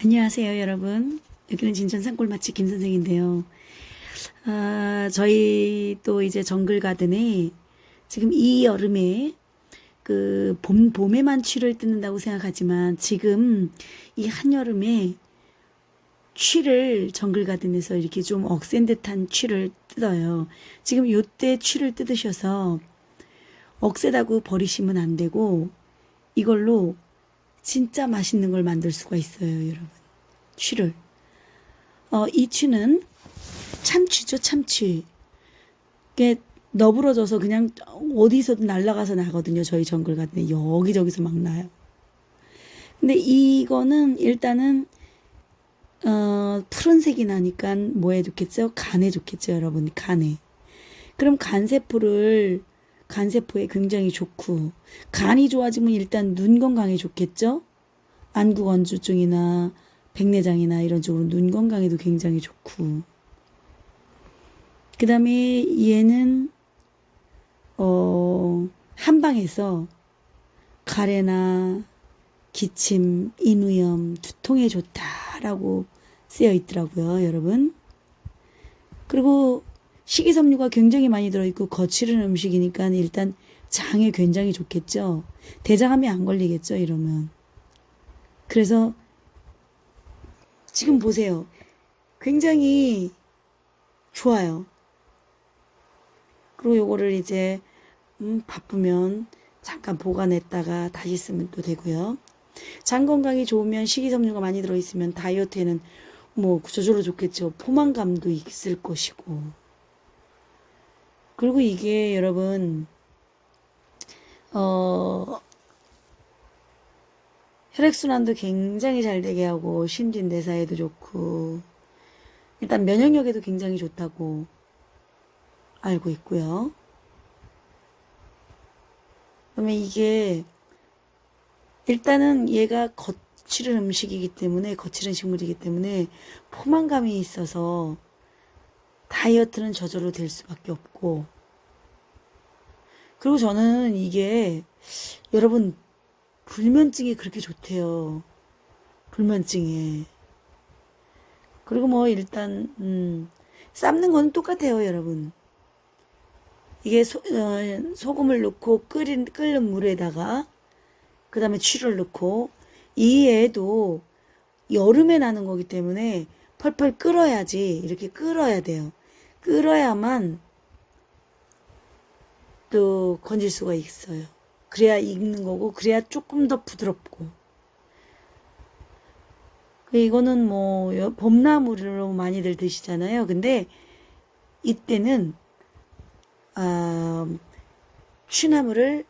안녕하세요, 여러분. 여기는 진천 산골 맛집 김 선생인데요. 아, 저희 또 이제 정글 가든에 지금 이 여름에 그 봄, 봄에만 취를 뜯는다고 생각하지만 지금 이 한여름에 취를 정글 가든에서 이렇게 좀 억센 듯한 취를 뜯어요. 지금 요때 취를 뜯으셔서 억세다고 버리시면 안 되고 이걸로 진짜 맛있는 걸 만들 수가 있어요, 여러분. 취를. 어, 이 취는 참취죠, 참취. 이게 너부러져서 그냥 어디서든 날아가서 나거든요, 저희 정글 같은 여기저기서 막 나요. 근데 이거는 일단은 어, 푸른색이 나니까 뭐에 좋겠죠? 간에 좋겠죠, 여러분. 간에. 그럼 간세포를 간세포에 굉장히 좋고 간이 좋아지면 일단 눈 건강에 좋겠죠? 안구건조증이나 백내장이나 이런 쪽으로 눈 건강에도 굉장히 좋고 그 다음에 얘는 어 한방에서 가래나 기침, 인후염, 두통에 좋다라고 쓰여 있더라고요, 여러분. 그리고 식이섬유가 굉장히 많이 들어있고 거칠은 음식이니까 일단 장에 굉장히 좋겠죠. 대장암이 안 걸리겠죠, 이러면. 그래서 지금 보세요. 굉장히 좋아요. 그리고 요거를 이제 음, 바쁘면 잠깐 보관했다가 다시 쓰면 또 되고요. 장 건강이 좋으면 식이섬유가 많이 들어있으면 다이어트에는 뭐 저절로 좋겠죠. 포만감도 있을 것이고. 그리고 이게 여러분 어 혈액순환도 굉장히 잘 되게 하고 신진대사에도 좋고 일단 면역력에도 굉장히 좋다고 알고 있고요. 그러면 이게 일단은 얘가 거칠은 음식이기 때문에 거칠은 식물이기 때문에 포만감이 있어서 다이어트는 저절로 될 수밖에 없고 그리고 저는 이게 여러분 불면증이 그렇게 좋대요. 불면증에. 그리고 뭐 일단 음, 삶는 거는 똑같아요, 여러분. 이게 소, 어, 소금을 넣고 끓인 끓는 물에다가 그 다음에 취를 넣고 이 애도 여름에 나는 거기 때문에 펄펄 끓어야지 이렇게 끓어야 돼요. 끓어야만 또 건질 수가 있어요. 그래야 익는 거고 그래야 조금 더 부드럽고 그 이거는 뭐 여- 봄나물로 많이들 드시잖아요. 근데 이때는 아, 취나물을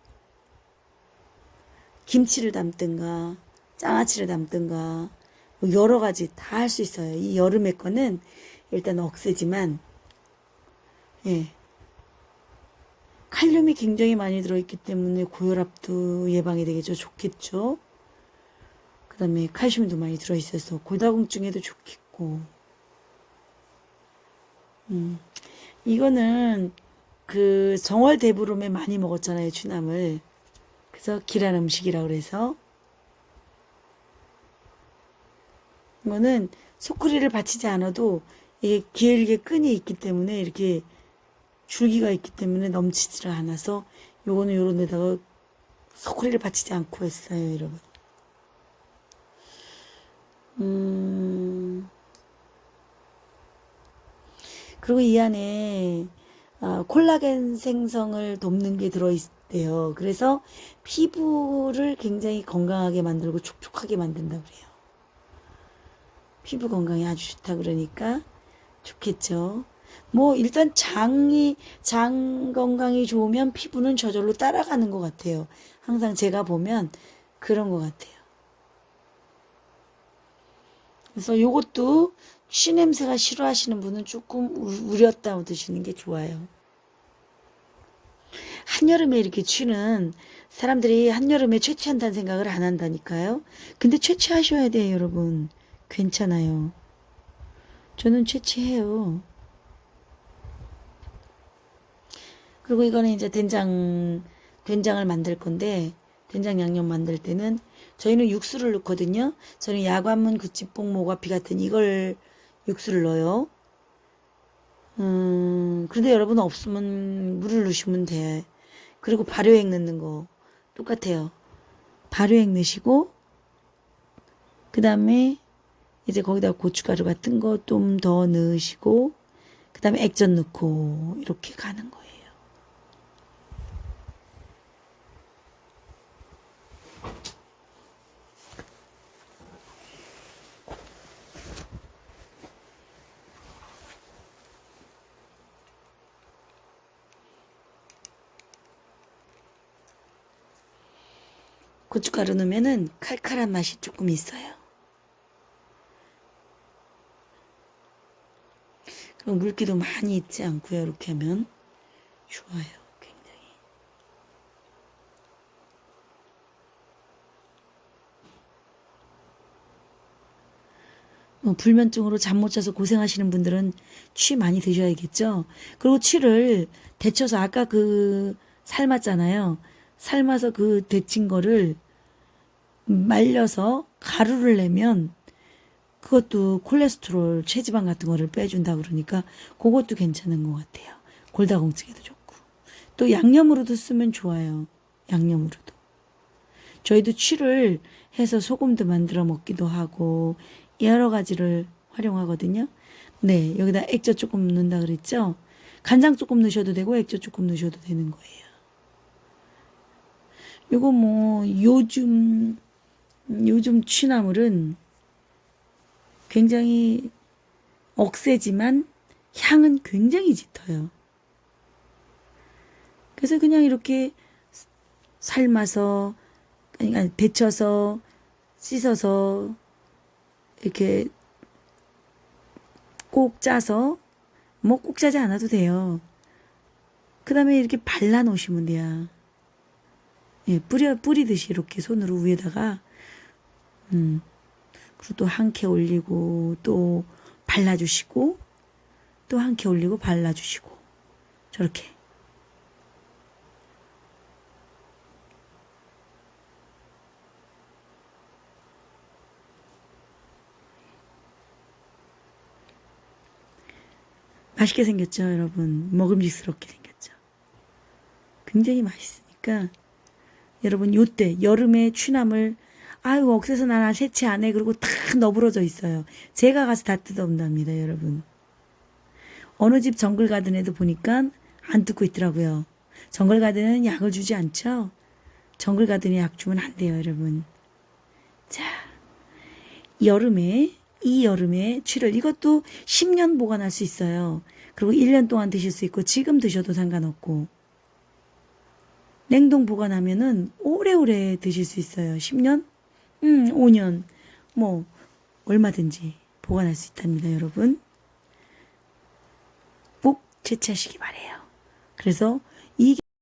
김치를 담든가 장아찌를 담든가 뭐 여러 가지 다 할 수 있어요. 이 여름에 거는 일단 억세지만 예. 칼륨이 굉장히 많이 들어있기 때문에 고혈압도 예방이 되겠죠. 좋겠죠. 그 다음에 칼슘도 많이 들어있어서 고다공증에도 좋겠고. 음. 이거는 그 정월 대보름에 많이 먹었잖아요. 취나물. 그래서 기란 음식이라 그래서 이거는 소쿠리를 받치지 않아도 이게 길게 끈이 있기 때문에 이렇게 줄기가 있기 때문에 넘치지를 않아서 요거는 요런 데다가 소쿠리를 받치지 않고 했어요, 여러분. 음. 그리고 이 안에 아, 콜라겐 생성을 돕는 게 들어있대요. 그래서 피부를 굉장히 건강하게 만들고 촉촉하게 만든다 그래요. 피부 건강에 아주 좋다 그러니까 좋겠죠. 뭐 일단 장이 장 건강이 좋으면 피부는 저절로 따라가는 것 같아요. 항상 제가 보면 그런 것 같아요. 그래서 요것도 쉬 냄새가 싫어하시는 분은 조금 우- 우렸다 드시는 게 좋아요. 한여름에 이렇게 취는 사람들이 한여름에 채취한다는 생각을 안 한다니까요. 근데 채취하셔야 돼요, 여러분. 괜찮아요. 저는 채취해요. 그리고 이거는 이제 된장, 된장을 만들 건데, 된장 양념 만들 때는 저희는 육수를 넣거든요. 저는 야관문 구찌뽕 모가피 같은 이걸 육수를 넣어요. 음, 그런데 여러분 없으면 물을 넣으시면 돼. 그리고 발효액 넣는 거 똑같아요. 발효액 넣으시고 그 다음에 이제 거기다 고춧가루 같은 거 좀 더 넣으시고 그 다음에 액젓 넣고 이렇게 가는 거예요. 고춧가루 넣으면은 칼칼한 맛이 조금 있어요. 그리고 물기도 많이 있지 않고요. 이렇게 하면 좋아요. 굉장히. 뭐 불면증으로 잠 못 자서 고생하시는 분들은 취 많이 드셔야겠죠. 그리고 취를 데쳐서 아까 그 삶았잖아요. 삶아서 그 데친 거를 말려서 가루를 내면 그것도 콜레스테롤, 체지방 같은 거를 빼준다 그러니까 그것도 괜찮은 것 같아요. 골다공증에도 좋고. 또 양념으로도 쓰면 좋아요. 양념으로도. 저희도 취를 해서 소금도 만들어 먹기도 하고 여러 가지를 활용하거든요. 네, 여기다 액젓 조금 넣는다 그랬죠? 간장 조금 넣으셔도 되고 액젓 조금 넣으셔도 되는 거예요. 요거 뭐 요즘 요즘 취나물은 굉장히 억세지만 향은 굉장히 짙어요. 그래서 그냥 이렇게 삶아서 그러니까 데쳐서 씻어서 이렇게 꼭 짜서 뭐 꼭 짜지 않아도 돼요. 그 다음에 이렇게 발라 놓으시면 돼요. 예, 뿌려, 뿌리듯이 이렇게 손으로 위에다가, 음, 그리고 또한캐 올리고, 또 발라주시고, 또한캐 올리고 발라주시고, 저렇게. 맛있게 생겼죠, 여러분. 먹음직스럽게 생겼죠. 굉장히 맛있으니까 여러분 요때 여름에 취나물 아유 억세서 나나 세치 안 해 그리고 다 너부러져 있어요. 제가 가서 다 뜯어온답니다, 여러분. 어느 집 정글 가든에도 보니까 안 뜯고 있더라고요. 정글 가든은 약을 주지 않죠. 정글 가든에 약 주면 안 돼요, 여러분. 자, 여름에 이 여름에 취를 이것도 10년 보관할 수 있어요. 그리고 1년 동안 드실 수 있고 지금 드셔도 상관없고 냉동 보관하면은 오래오래 드실 수 있어요. 10년? 음, 5년. 뭐 얼마든지 보관할 수 있답니다, 여러분. 꼭 채취하시기 바래요. 그래서